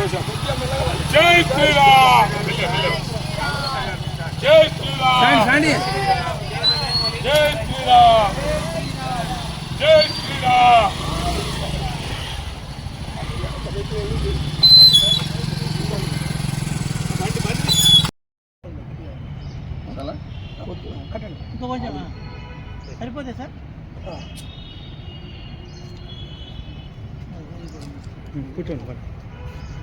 జై శ్రీరామ్. జై శ్రీరామ్. జై శ్రీరామ్. జై శ్రీరామ్. ఇంకో కొంచెం సరిపోతే సార్ కూర్చోండి.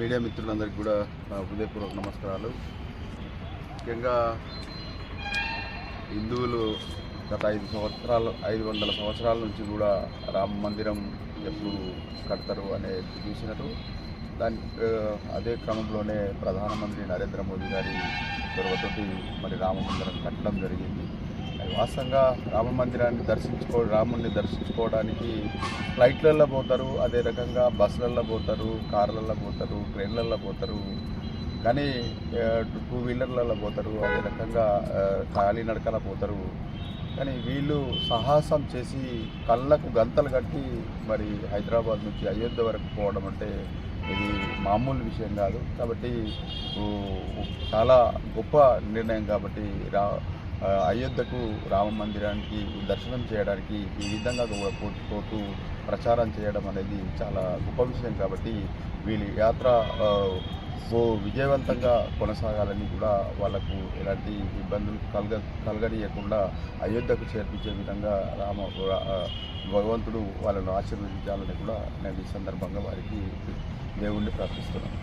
మీడియా మిత్రులందరికీ కూడా నా హృదయపూర్వక నమస్కారాలు. ముఖ్యంగా హిందువులు గత ఐదు సంవత్సరాలు ఐదు వందల సంవత్సరాల నుంచి కూడా రామ మందిరం ఎప్పుడు కడతారు అనేది చూసినట్టు దాని అదే క్రమంలోనే ప్రధానమంత్రి నరేంద్ర మోదీ గారి చొరవతోటి మరి రామ మందిరం కట్టడం జరిగింది. వాస్తవంగా రామ మందిరాన్ని దర్శించుకో రాముడిని దర్శించుకోవడానికి ఫ్లైట్లలో పోతారు అదే రకంగా బస్సులలో పోతారు కార్లలో పోతారు ట్రైన్లలో పోతారు. కానీ టూ వీలర్లలో పోతారు అదే రకంగా ఖాళీ కాలినడకల పోతారు. కానీ వీళ్ళు సాహసం చేసి కళ్ళకు గంతలు కట్టి మరి హైదరాబాద్ నుంచి అయోధ్య వరకు పోవడం అంటే ఇది మామూలు విషయం కాదు. కాబట్టి చాలా గొప్ప నిర్ణయం కాబట్టి రా అయోధ్యకు రామ మందిరానికి దర్శనం చేయడానికి ఈ విధంగా కూడా పోతూ ప్రచారం చేయడం అనేది చాలా గొప్ప విషయం కాబట్టి వీళ్ళ యాత్ర సో ఓ విజయవంతంగా కొనసాగాలని కూడా వాళ్ళకు ఎలాంటి ఇబ్బందులు కలగ కలగనీయకుండా అయోధ్యకు చేర్పించే విధంగా రామ భగవంతుడు వాళ్ళను ఆశీర్వదించాలని కూడా నేను ఈ సందర్భంగా వారికి దేవుణ్ణి ప్రార్థిస్తున్నాను.